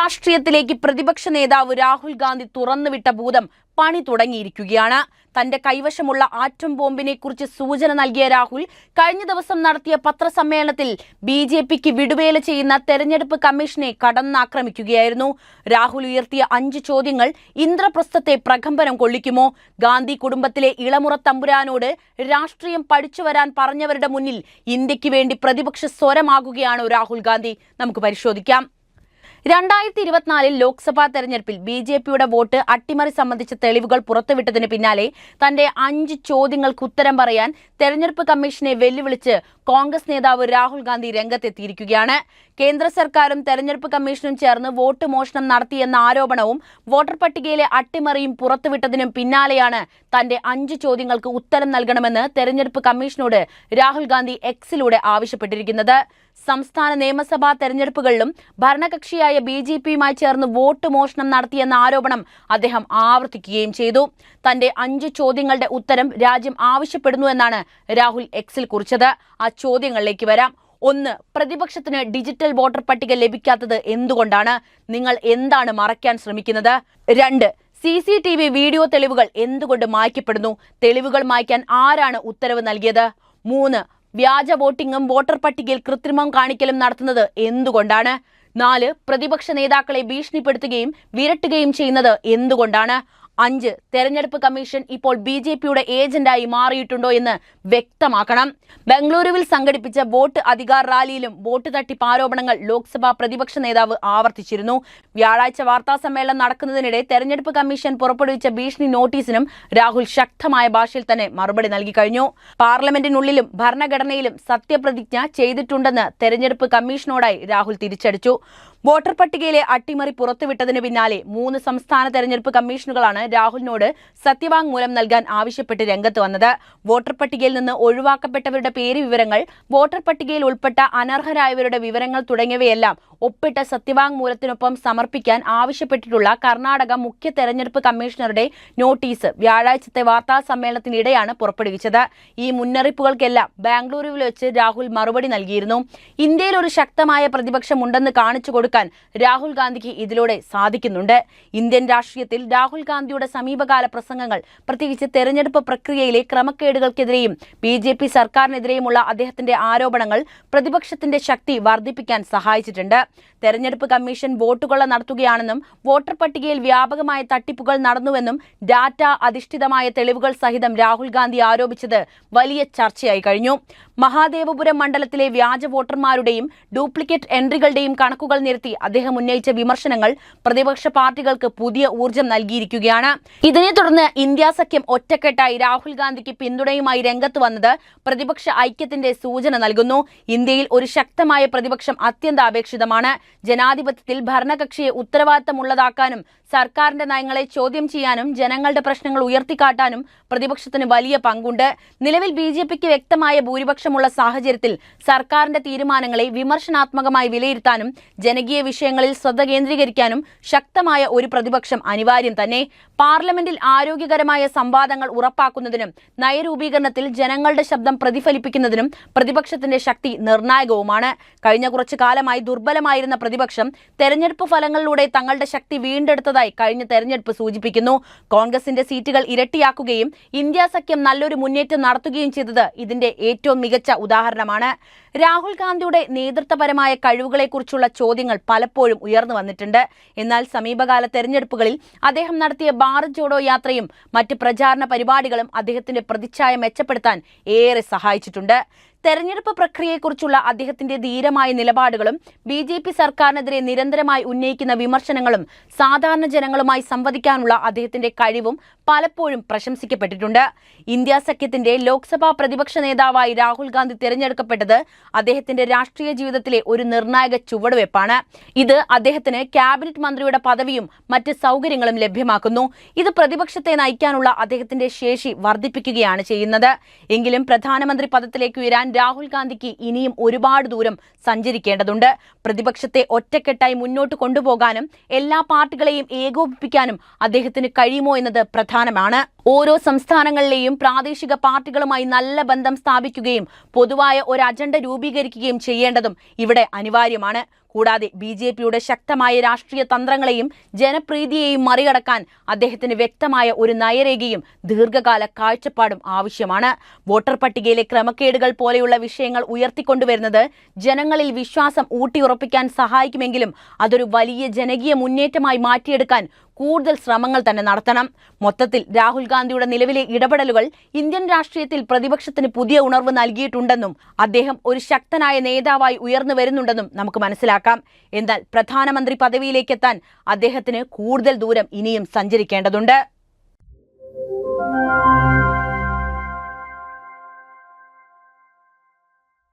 രാഷ്ട്രീയത്തിലേക്ക് പ്രതിപക്ഷ നേതാവ് രാഹുൽ ഗാന്ധി തുറന്നുവിട്ട ഭൂതം പണി തുടങ്ങിയിരിക്കുകയാണ്. തന്റെ കൈവശമുള്ള ആറ്റം ബോംബിനെ കുറിച്ച് സൂചന നൽകിയ രാഹുൽ കഴിഞ്ഞ ദിവസം നടത്തിയ പത്രസമ്മേളനത്തിൽ ബി ജെ പിക്ക് വിടുവേല ചെയ്യുന്ന തെരഞ്ഞെടുപ്പ് കമ്മീഷനെ കടന്നാക്രമിക്കുകയായിരുന്നു. രാഹുൽ ഉയർത്തിയ അഞ്ച് ചോദ്യങ്ങൾ ഇന്ദ്രപ്രസ്ഥത്തെ പ്രകമ്പനം കൊള്ളിക്കുമോ? ഗാന്ധി കുടുംബത്തിലെ ഇളമുറ തമ്പുരാനോട് രാഷ്ട്രീയം പഠിച്ചു വരാൻ പറഞ്ഞവരുടെ മുന്നിൽ ഇന്ത്യയ്ക്ക് വേണ്ടി പ്രതിപക്ഷ സ്വരമാകുകയാണോ രാഹുൽ ഗാന്ധി? നമുക്ക് പരിശോധിക്കാം. രണ്ടായിരത്തി ഇരുപത്തിനാലിൽ ലോക്സഭാ തെരഞ്ഞെടുപ്പിൽ ബി ജെ പിയുടെ വോട്ട് അട്ടിമറി സംബന്ധിച്ച തെളിവുകൾ പുറത്തുവിട്ടതിന് പിന്നാലെ തന്റെ അഞ്ച് ചോദ്യങ്ങൾക്ക് ഉത്തരം പറയാൻ തെരഞ്ഞെടുപ്പ് കമ്മീഷനെ വെല്ലുവിളിച്ച് കോൺഗ്രസ് നേതാവ് രാഹുൽ ഗാന്ധി രംഗത്തെത്തിയിരിക്കുകയാണ്. കേന്ദ്ര സർക്കാരും തെരഞ്ഞെടുപ്പ് കമ്മീഷനും ചേർന്ന് വോട്ട് മോഷണം നടത്തിയെന്ന ആരോപണവും വോട്ടർ പട്ടികയിലെ അട്ടിമറിയും പുറത്തുവിട്ടതിനും പിന്നാലെയാണ് തന്റെ അഞ്ച് ചോദ്യങ്ങൾക്ക് ഉത്തരം നൽകണമെന്ന് തെരഞ്ഞെടുപ്പ് കമ്മീഷനോട് രാഹുൽ ഗാന്ധി എക്സിലൂടെ ആവശ്യപ്പെട്ടിരിക്കുന്നത്. സംസ്ഥാന നിയമസഭാ തെരഞ്ഞെടുപ്പുകളിലും ഭരണകക്ഷിയായ ബി ജെ പിയുമായി ചേർന്ന് വോട്ട് മോഷണം നടത്തിയെന്ന ആരോപണം അദ്ദേഹം ആവർത്തിക്കുകയും ചെയ്തു. തന്റെ അഞ്ച് ചോദ്യങ്ങളുടെ ഉത്തരം രാജ്യം ആവശ്യപ്പെടുന്നു എന്നാണ് രാഹുൽ എക്സിൽ കുറിച്ചത്. ആ ചോദ്യങ്ങളിലേക്ക് വരാം. ഒന്ന് പ്രതിപക്ഷത്തിന് ഡിജിറ്റൽ വോട്ടർ പട്ടിക ലഭിക്കാത്തത് എന്തുകൊണ്ടാണ്? നിങ്ങൾ എന്താണ് മറയ്ക്കാൻ ശ്രമിക്കുന്നത്? രണ്ട് C C T V video തെളിവുകൾ എന്തുകൊണ്ട് മായ്ക്കപ്പെടുന്നു? തെളിവുകൾ മായ്ക്കാൻ ആരാണ് ഉത്തരവ് നൽകിയത്? മൂന്ന് വ്യാജ വോട്ടിംഗും വോട്ടർ പട്ടികയിൽ കൃത്രിമം കാണിക്കലും നടത്തുന്നത് എന്തുകൊണ്ടാണ്? നാല് പ്രതിപക്ഷ നേതാക്കളെ ഭീഷണിപ്പെടുത്തുകയും വിരട്ടുകയും ചെയ്യുന്നത് എന്തുകൊണ്ടാണ്? അഞ്ച്. തെരഞ്ഞെടുപ്പ് കമ്മീഷൻ ഇപ്പോൾ ബി ജെ പിയുടെ ഏജന്റായി മാറിയിട്ടുണ്ടോ എന്ന് വ്യക്തമാക്കണം. ബംഗളൂരുവിൽ സംഘടിപ്പിച്ച വോട്ട് അധികാർ റാലിയിലും വോട്ട് തട്ടിപ്പ് ആരോപണങ്ങൾ ലോക്സഭാ പ്രതിപക്ഷ നേതാവ് ആവർത്തിച്ചിരുന്നു. വ്യാഴാഴ്ച വാർത്താ സമ്മേളനം നടക്കുന്നതിനിടെ തെരഞ്ഞെടുപ്പ് കമ്മീഷൻ പുറപ്പെടുവിച്ച ഭീഷണി നോട്ടീസിനും രാഹുൽ ശക്തമായ ഭാഷയിൽ തന്നെ മറുപടി നൽകി കഴിഞ്ഞു. പാർലമെന്റിനുള്ളിലും ഭരണഘടനയിലും സത്യപ്രതിജ്ഞ ചെയ്തിട്ടുണ്ടെന്ന് തെരഞ്ഞെടുപ്പ് കമ്മീഷനോടായി രാഹുൽ തിരിച്ചടിച്ചു. വോട്ടർ പട്ടികയിലെ അട്ടിമറി പുറത്തുവിട്ടതിന് പിന്നാലെ മൂന്ന് സംസ്ഥാന തെരഞ്ഞെടുപ്പ് കമ്മീഷനുകളാണ് രാഹുലിനോട് സത്യവാങ്മൂലം നൽകാൻ ആവശ്യപ്പെട്ട് രംഗത്ത് വന്നത്. വോട്ടർ പട്ടികയിൽ നിന്ന് ഒഴിവാക്കപ്പെട്ടവരുടെ പേര് വിവരങ്ങൾ വോട്ടർ പട്ടികയിൽ ഉൾപ്പെട്ട അനർഹരായവരുടെ വിവരങ്ങൾ തുടങ്ങിയവയെല്ലാം ഒപ്പിട്ട സത്യവാങ്മൂലത്തിനൊപ്പം സമർപ്പിക്കാൻ ആവശ്യപ്പെട്ടിട്ടുള്ള കർണാടക മുഖ്യ തെരഞ്ഞെടുപ്പ് കമ്മീഷണറുടെ നോട്ടീസ് വ്യാഴാഴ്ചത്തെ വാർത്താ സമ്മേളനത്തിനിടെയാണ് പുറപ്പെടുവിച്ചത്. ഈ മുന്നറിയിപ്പുകൾക്കെല്ലാം ബാംഗ്ലൂരുവിൽ വെച്ച് രാഹുൽ മറുപടി നൽകിയിരുന്നു. ഇന്ത്യയിൽ ഒരു ശക്തമായ പ്രതിപക്ഷമുണ്ടെന്ന് കാണിച്ചു കൊടുക്കാൻ രാഹുൽ ഗാന്ധിക്ക് ഇതിലൂടെ സാധിക്കുന്നുണ്ട്. ഇന്ത്യൻ രാഷ്ട്രീയത്തിൽ രാഹുൽ ഗാന്ധിയുടെ സമീപകാല പ്രസംഗങ്ങൾ പ്രത്യേകിച്ച് തെരഞ്ഞെടുപ്പ് പ്രക്രിയയിലെ ക്രമക്കേടുകൾക്കെതിരെയും ബി ജെ പി സർക്കാരിനെതിരെയുമുള്ള അദ്ദേഹത്തിന്റെ ആരോപണങ്ങൾ പ്രതിപക്ഷത്തിന്റെ ശക്തി വർദ്ധിപ്പിക്കാൻ സഹായിച്ചിട്ടുണ്ട്. തെരഞ്ഞെടുപ്പ് കമ്മീഷൻ വോട്ടുകൊള്ള നടത്തുകയാണെന്നും വോട്ടർ പട്ടികയിൽ വ്യാപകമായ തട്ടിപ്പുകൾ നടന്നുവെന്നും ഡാറ്റ അധിഷ്ഠിതമായ തെളിവുകൾ സഹിതം രാഹുൽ ഗാന്ധി ആരോപിച്ചത് വലിയ ചർച്ചയായി കഴിഞ്ഞു. മഹാദേവപുരം മണ്ഡലത്തിലെ വ്യാജ വോട്ടർമാരുടെയും ഡ്യൂപ്ലിക്കേറ്റ് എൻട്രികളുടെയും കണക്കുകൾ നിരത്തി അദ്ദേഹം ഉന്നയിച്ച വിമർശനങ്ങൾ പ്രതിപക്ഷ പാർട്ടികൾക്ക് പുതിയ ഊർജം നൽകിയിരിക്കുകയാണ്. ഇതിനെ തുടർന്ന് ഇന്ത്യ സഖ്യം ഒറ്റക്കെട്ടായി രാഹുൽ ഗാന്ധിക്ക് പിന്തുണയുമായി രംഗത്ത് വന്നത് പ്രതിപക്ഷ ഐക്യത്തിന്റെ സൂചന നൽകുന്നു. ഇന്ത്യയിൽ ഒരു ശക്തമായ പ്രതിപക്ഷം അത്യന്താപേക്ഷിതമാണ്. ജനാധിപത്യത്തിൽ ഭരണകക്ഷിയെ ഉത്തരവാദിത്തമുള്ളതാക്കാനും സർക്കാരിന്റെ നയങ്ങളെ ചോദ്യം ചെയ്യാനും ജനങ്ങളുടെ പ്രശ്നങ്ങൾ ഉയർത്തിക്കാട്ടാനും പ്രതിപക്ഷത്തിന് വലിയ പങ്കുണ്ട്. നിലവിൽ ബി ജെ പിക്ക് വ്യക്തമായ ഭൂരിപക്ഷമുള്ള സാഹചര്യത്തിൽ സർക്കാരിന്റെ തീരുമാനങ്ങളെ വിമർശനാത്മകമായി വിലയിരുത്താനും ജനകീയ വിഷയങ്ങളിൽ ശ്രദ്ധ കേന്ദ്രീകരിക്കാനും ശക്തമായ ഒരു പ്രതിപക്ഷം അനിവാര്യം തന്നെ. പാർലമെന്റിൽ ആരോഗ്യകരമായ സംവാദങ്ങൾ ഉറപ്പാക്കുന്നതിനും നയരൂപീകരണത്തിൽ ജനങ്ങളുടെ ശബ്ദം പ്രതിഫലിപ്പിക്കുന്നതിനും പ്രതിപക്ഷത്തിന്റെ ശക്തി നിർണായകവുമാണ്. കഴിഞ്ഞ കുറച്ചു കാലമായി ദുർബലമായിരുന്ന പ്രതിപക്ഷം തെരഞ്ഞെടുപ്പ് ഫലങ്ങളിലൂടെ തങ്ങളുടെ ശക്തി വീണ്ടെടുത്തതായി കഴിഞ്ഞ തെരഞ്ഞെടുപ്പ് സൂചിപ്പിക്കുന്നു. കോൺഗ്രസിന്റെ സീറ്റുകൾ ഇരട്ടിയാക്കുകയും ഇന്ത്യ സഖ്യം നല്ലൊരു മുന്നേറ്റം നടത്തുകയും ചെയ്തത് ഇതിന്റെ ഏറ്റവും മികച്ച ഉദാഹരണമാണ്. രാഹുൽ ഗാന്ധിയുടെ നേതൃത്വപരമായ കഴിവുകളെക്കുറിച്ചുള്ള ചോദ്യങ്ങൾ പലപ്പോഴും ഉയർന്നു വന്നിട്ടുണ്ട്. എന്നാൽ സമീപകാല തെരഞ്ഞെടുപ്പുകളിൽ അദ്ദേഹം നടത്തിയ ഭാരത് ജോഡോ യാത്രയും മറ്റ് പ്രചാരണ പരിപാടികളും അദ്ദേഹത്തിന്റെ പ്രതിച്ഛായ മെച്ചപ്പെടുത്താൻ ഏറെ സഹായിച്ചിട്ടുണ്ട്. തെരഞ്ഞെടുപ്പ് പ്രക്രിയയെക്കുറിച്ചുള്ള അദ്ദേഹത്തിന്റെ ധീരമായ നിലപാടുകളും ബി ജെ പി സർക്കാരിനെതിരെ നിരന്തരമായി ഉന്നയിക്കുന്ന വിമർശനങ്ങളും സാധാരണ ജനങ്ങളുമായി സംവദിക്കാനുള്ള അദ്ദേഹത്തിന്റെ കഴിവും പലപ്പോഴും പ്രശംസിക്കപ്പെട്ടിട്ടുണ്ട്. ഇന്ത്യ സഖ്യത്തിന്റെ ലോക്സഭാ പ്രതിപക്ഷ നേതാവായി രാഹുൽ ഗാന്ധി തിരഞ്ഞെടുക്കപ്പെട്ടത് അദ്ദേഹത്തിന്റെ രാഷ്ട്രീയ ജീവിതത്തിലെ ഒരു നിർണായക ചുവടുവെപ്പാണ്. ഇത് അദ്ദേഹത്തിന് ക്യാബിനറ്റ് മന്ത്രിയുടെ പദവിയും മറ്റ് സൗകര്യങ്ങളും ലഭ്യമാക്കുന്നു. ഇത് പ്രതിപക്ഷത്തെ നയിക്കാനുള്ള അദ്ദേഹത്തിന്റെ ശേഷി വർദ്ധിപ്പിക്കുകയാണ് ചെയ്യുന്നത്. എങ്കിലും പ്രധാനമന്ത്രി പദത്തിലേക്ക് ഉയരാൻ രാഹുൽ ഗാന്ധിക്ക് ഇനിയും ഒരുപാട് ദൂരം സഞ്ചരിക്കേണ്ടതുണ്ട്. പ്രതിപക്ഷത്തെ ഒറ്റക്കെട്ടായി മുന്നോട്ട് കൊണ്ടുപോകാനും എല്ലാ പാർട്ടികളെയും ഏകോപിപ്പിക്കാനും അദ്ദേഹത്തിന് കഴിയുമോ എന്നത് പ്രധാനമാണ്. ഓരോ സംസ്ഥാനങ്ങളിലെയും പ്രാദേശിക പാർട്ടികളുമായി നല്ല ബന്ധം സ്ഥാപിക്കുകയും പൊതുവായ ഒരു അജണ്ട രൂപീകരിക്കുകയും ചെയ്യേണ്ടതും ഇവിടെ അനിവാര്യമാണ്. കൂടാതെ ബി ജെ പിയുടെ ശക്തമായ രാഷ്ട്രീയ തന്ത്രങ്ങളെയും ജനപ്രീതിയെയും മറികടക്കാൻ അദ്ദേഹത്തിന് വ്യക്തമായ ഒരു നയരേഖയും ദീർഘകാല കാഴ്ചപ്പാടും ആവശ്യമാണ്. വോട്ടർ പട്ടികയിലെ ക്രമക്കേടുകൾ പോലെയുള്ള വിഷയങ്ങൾ ഉയർത്തിക്കൊണ്ടുവരുന്നത് ജനങ്ങളിൽ വിശ്വാസം ഊട്ടിയുറപ്പിക്കാൻ സഹായിക്കുമെങ്കിലും അതൊരു വലിയ ജനകീയ മുന്നേറ്റമായി മാറ്റിയെടുക്കാൻ കൂടുതൽ ശ്രമങ്ങൾ തന്നെ നടത്തണം. മൊത്തത്തിൽ രാഹുൽ ഗാന്ധിയുടെ നിലവിലെ ഇടപെടലുകൾ ഇന്ത്യൻ രാഷ്ട്രീയത്തിൽ പ്രതിപക്ഷത്തിന് പുതിയ ഉണർവ് നൽകിയിട്ടുണ്ടെന്നും അദ്ദേഹം ഒരു ശക്തനായ നേതാവായി ഉയർന്നു വരുന്നുണ്ടെന്നും നമുക്ക് മനസ്സിലാക്കാം. എന്നാൽ പ്രധാനമന്ത്രി പദവിയിലേക്കെത്താൻ അദ്ദേഹത്തിന് കൂടുതൽ ദൂരം ഇനിയും സഞ്ചരിക്കേണ്ടതുണ്ട്.